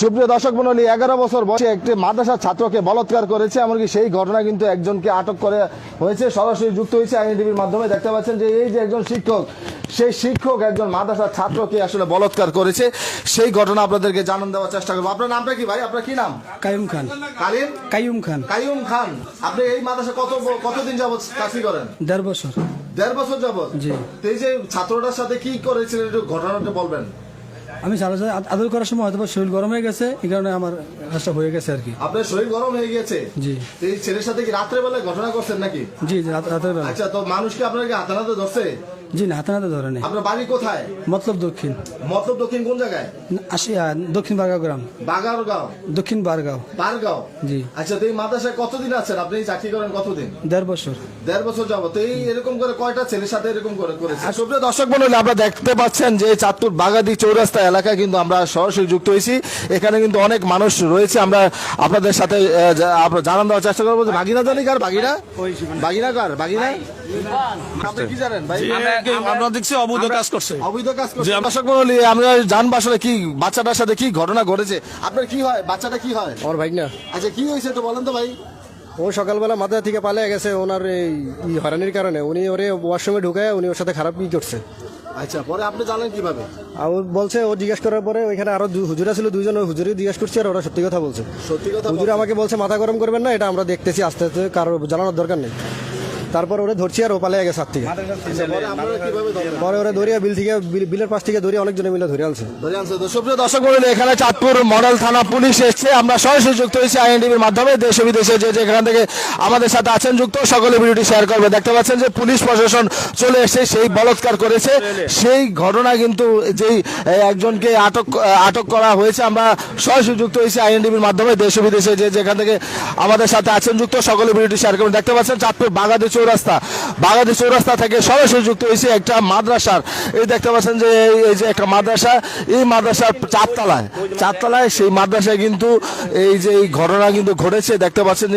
সুপ্রিয় দর্শক মন্ডলী এগারো বছর বয়সে একটি মাদ্রাসার ছাত্রকে বলাৎকার করেছে এমনকি সেই ঘটনা কিন্তু একজনকে আটক করে হয়েছে সরাসরি যুক্ত হয়েছে আইনটিভির মাধ্যমে। দেখতে পাচ্ছেন যে এই যে একজন শিক্ষক সেই শিক্ষক একজন মাদ্রাসার ছাত্রকে আসলে বলাৎকার করেছে। সেই ঘটনা আপনাদেরকে জানান দেওয়ার চেষ্টা করব। আপনার নামটা কি ভাই? আপনার কি নাম? কায়ুম খান। কালিম কায়ুম খান। কাইয়ুম খান। আপনি এই মাদ্রাসা কত কতদিন যাবত চাকরি করেন? দেড় বছর। দেড় বছর যাবত জি। এই যে ছাত্রটার সাথে কি করেছিলেন একটু ঘটনাটা বলবেন। আমি সারা সাথে আদ- আদর করার সময় হয়তো শরীর গরম হয়ে গেছে এই কারণে আমার কাজটা হয়ে গেছে আর কি। আপনার শরীর গরম হয়ে গেছে জি। এই ছেলের সাথে কি রাত্রে বেলায় ঘটনা করছেন নাকি? জি রাত্রে রাত- রাতের বেলা আচ্ছা তো মানুষ কি আপনাকে হাতানাতে ধরছে? জি না হাতে নাতে ধরে নেই। আপনার বাড়ি কোথায়? মতলব দক্ষিণ। মতলব দক্ষিণ কোন জায়গায়? আসি দক্ষিণ বারগাঁও গ্রাম। বাগারগাঁও দক্ষিণ বারগাঁও। বারগাঁও? জি। আচ্ছা তো এই মাদ্রাসায় কতদিন আছেন? আপনি এই চাকরি করেন কতদিন? দেড় বছর। দেড় বছর যাব তো এই এরকম করে কয়টা ছেলের সাথে এরকম করে করেছে সুপ্রিয় দর্শক মন্ডলী আপনারা দেখতে পাচ্ছেন যে চাঁদপুর বাগাদি চৌরাস্তা এলাকায় কিন্তু আমরা সরাসরি যুক্ত হয়েছি। এখানে কিন্তু অনেক মানুষ রয়েছে। আমরা আপনাদের সাথে জানান দেওয়ার চেষ্টা করব যে বাগিনা জানি কার বাগিনা বাগিনা কার? বাগিনা আপনি কি জানেন? ভাই? আমরা দেখছি অবৈধ কাজ করছে। অবৈধ কাজ করছে। দর্শক মন্ডলী আমরা জানব আসলে কি বাচ্চাটার সাথে কি ঘটনা ঘটেছে। আপনার কি হয়? বাচ্চাটা কি হয়? আমার ভাই না আচ্ছা কি হয়েছে একটু বলেন তো ভাই। ও সকালবেলা মাথা থেকে পালিয়ে গেছে ওনার এই হয়রানির কারণে। উনি ওরে ওয়াশরুমে ঢুকায় উনি ওর সাথে খারাপ ই করছে। আচ্ছা পরে আপনি জানেন কীভাবে? আর ও বলছে ও জিজ্ঞেস করার পরে ওইখানে আরও হুজুরা ছিল দুইজন ওই হুজুরি জিজ্ঞেস করছে আর ওরা সত্যি কথা বলছে। সত্যি কথা হুজুর আমাকে বলছে মাথা গরম করবেন না এটা আমরা দেখতেছি আস্তে আস্তে কারও জানানোর দরকার নেই। তারপর ওরে ধরছি আর ও পালিয়ে গেছে হাত থেকে। পরে ওরা দরিয়া বিল থেকে বিলের পাশ থেকে দরিয়া অনেকজনে মিলে ধরে আনছে। সুপ্রিয় দর্শক এখানে চাঁদপুর মডেল থানা পুলিশ এসেছে। আমরা সরাসরি যুক্ত হয়েছি আইএনডিবির মাধ্যমে। দেশ বিদেশে যে যেখান থেকে আমাদের সাথে আছেন যুক্ত, সকলে ভিডিওটি শেয়ার করবে। দেখতে পাচ্ছেন যে পুলিশ প্রশাসন চলে এসে সেই বলৎকার করেছে। সেই ঘটনা কিন্তু যেই একজনকে আটক আটক করা হয়েছে। আমরা সরাসরি যুক্ত হয়েছি আইএনডিবির মাধ্যমে। দেশ বিদেশে যে যেখান থেকে আমাদের সাথে আছেন যুক্ত, সকলে ভিডিওটি শেয়ার করবেন। দেখতে পাচ্ছেন চাঁদপুর বাগাদি চৌরাস্তা, বাংলাদেশ চৌরাস্তা থেকে সরাসরি যুক্ত হয়েছে একটা মাদ্রাসার। এই দেখতে পাচ্ছেন যে এই- যে একটা মাদ্রাসা, এই মাদ্রাসার চারতলায়। চারতলায় সেই মাদ্রাসায় কিন্তু এই যে এই ঘটনা কিন্তু ঘটেছে, দেখতে পাচ্ছেন